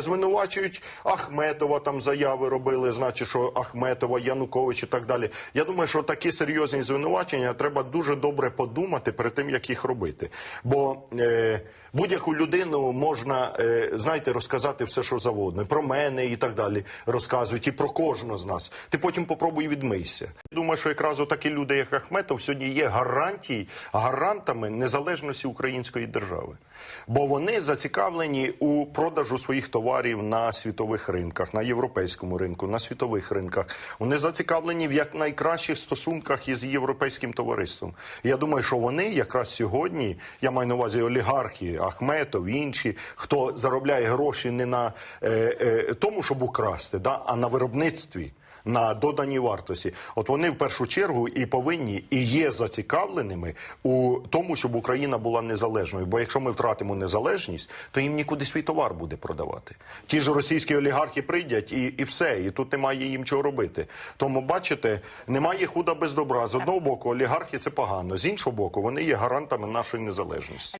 Звинувачують Ахметова, там заяви робили, значить, що Ахметова, Янукович і так далі. Я думаю, що такі серйозні звинувачення треба дуже добре подумати перед тим, як їх робити. Бо е, будь-яку людину можна, е, знаєте, розказати все, що завгодно. Про мене і так далі розказують, і про кожного з нас. Ти потім попробуй відмийся. Думаю, що якраз такі люди, як Ахметов, сьогодні є гарантії, гарантами незалежності української держави. Бо вони зацікавлені у продажу своїх товарів на світових ринках, на європейському ринку, на світових ринках. Вони зацікавлені в якнайкращих стосунках із європейським товариством. Я думаю, що вони якраз сьогодні, я маю на увазі олігархи, Ахметов, інші, хто заробляє гроші не на е, е, тому, щоб украсти, да, а на виробництві на доданій вартості. От вони в першу чергу і повинні і є зацікавленими у тому, щоб Україна була незалежною. Бо якщо ми втратимо незалежність, то їм нікуди свій товар буде продавати. Ті ж російські олігархи прийдять і, і все, і тут немає їм чого робити. Тому бачите, немає худа без добра. З одного боку, олігархи це погано, з іншого боку, вони є гарантами нашої незалежності.